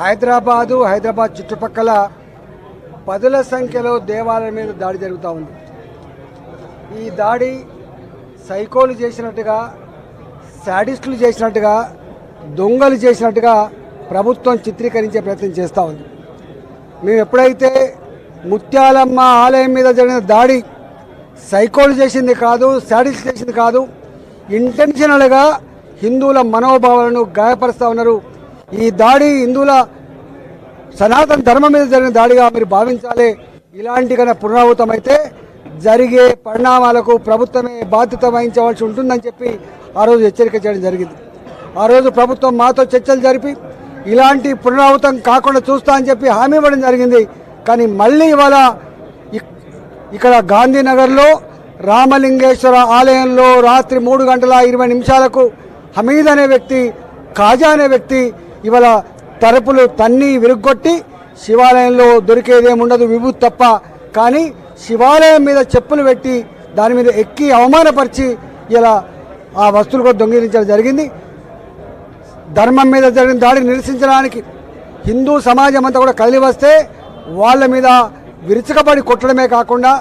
హైదరాబాదు హైదరాబాద్ చుట్టుపక్కల పదుల సంఖ్యలో దేవాలయం మీద దాడి జరుగుతూ ఉంది. ఈ దాడి సైకోలు చేసినట్టుగా శాడిస్టులు చేసినట్టుగా దొంగలు చేసినట్టుగా ప్రభుత్వం చిత్రీకరించే ప్రయత్నం చేస్తూ ఉంది. మేము ఎప్పుడైతే ముత్యాలమ్మ ఆలయం మీద జరిగిన దాడి సైకోలు చేసింది కాదు శాడిస్ట్ చేసింది కాదు ఇంటెన్షనల్గా హిందువుల మనోభావాలను గాయపరుస్తూ ఉన్నారు ఈ దాడి హిందువుల సనాతన ధర్మం మీద జరిగిన దాడిగా మీరు భావించాలి. ఇలాంటి కన్నా పునరావృతం అయితే జరిగే పరిణామాలకు ప్రభుత్వమే బాధ్యత వహించవలసి ఉంటుందని చెప్పి ఆ రోజు హెచ్చరిక చేయడం జరిగింది. ఆ రోజు ప్రభుత్వం మాతో చర్చలు జరిపి ఇలాంటి పునరావృతం కాకుండా చూస్తా అని చెప్పి హామీ ఇవ్వడం జరిగింది. కానీ మళ్ళీ ఇవాళ ఇక్కడ గాంధీనగర్లో రామలింగేశ్వర ఆలయంలో రాత్రి మూడు గంటల ఇరవై నిమిషాలకు హమీద్ అనే వ్యక్తి ఖాజా అనే వ్యక్తి ఇవాళ తరపులు తన్ని విరుగ్గొట్టి శివాలయంలో దొరికేదేముండదు విభూతి తప్ప. కానీ శివాలయం మీద చెప్పులు పెట్టి దాని మీద ఎక్కి అవమానపరిచి ఇలా ఆ వస్తువులు కూడా దొంగిలించడం జరిగింది. ధర్మం మీద జరిగిన దాడిని నిరసించడానికి హిందూ సమాజం అంతా కూడా కదిలి వస్తే వాళ్ళ మీద విరుచుకబడి కొట్టడమే కాకుండా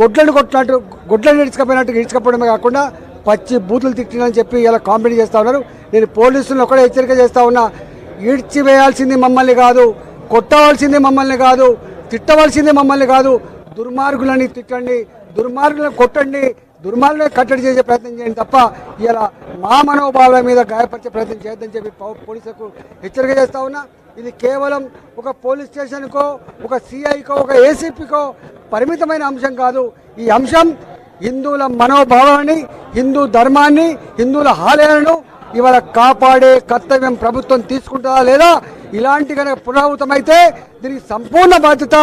గొడ్లను కొట్టినట్టు గొడ్లను ఇడుచుకపోయినట్టు ఇడుచుకపోవడమే కాకుండా పచ్చి బూతులు తిట్టినని చెప్పి ఇలా కాంప్లైంట్ చేస్తూ ఉన్నారు. నేను పోలీసులను ఒకటే హెచ్చరిక చేస్తూ ఉన్నా. ఈడ్చివేయాల్సింది మమ్మల్ని కాదు కొట్టవలసింది మమ్మల్ని కాదు తిట్టవలసింది మమ్మల్ని కాదు. దుర్మార్గులని తిట్టండి దుర్మార్గులను కొట్టండి దుర్మార్గులే కట్టడి చేసే ప్రయత్నం చేయండి తప్ప ఇలా మా మనోభావాల మీద గాయపరిచే ప్రయత్నం చేయొద్దని చెప్పి పోలీసులకు హెచ్చరిక చేస్తా ఉన్నా. ఇది కేవలం ఒక పోలీస్ స్టేషన్కో ఒక సిఐకో ఒక ఏసీపీకో పరిమితమైన అంశం కాదు. ఈ అంశం హిందువుల మనోభావాన్ని హిందూ ధర్మాన్ని హిందువుల ఆలయాలను ఇవాళ కాపాడే కర్తవ్యం ప్రభుత్వం తీసుకుంటుందా లేదా? ఇలాంటి కనుక పునరావృతమైతే దీనికి సంపూర్ణ బాధ్యత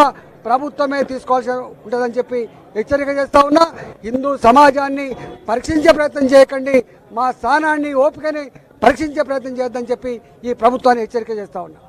ప్రభుత్వమే తీసుకోవాల్సి ఉంటుందని చెప్పి హెచ్చరిక చేస్తా ఉన్నా. హిందూ సమాజాన్ని పరీక్షించే ప్రయత్నం చేయకండి. మా స్థానాన్ని ఓపికని పరీక్షించే ప్రయత్నం చేద్దని చెప్పి ఈ ప్రభుత్వాన్ని హెచ్చరిక చేస్తా ఉన్నా.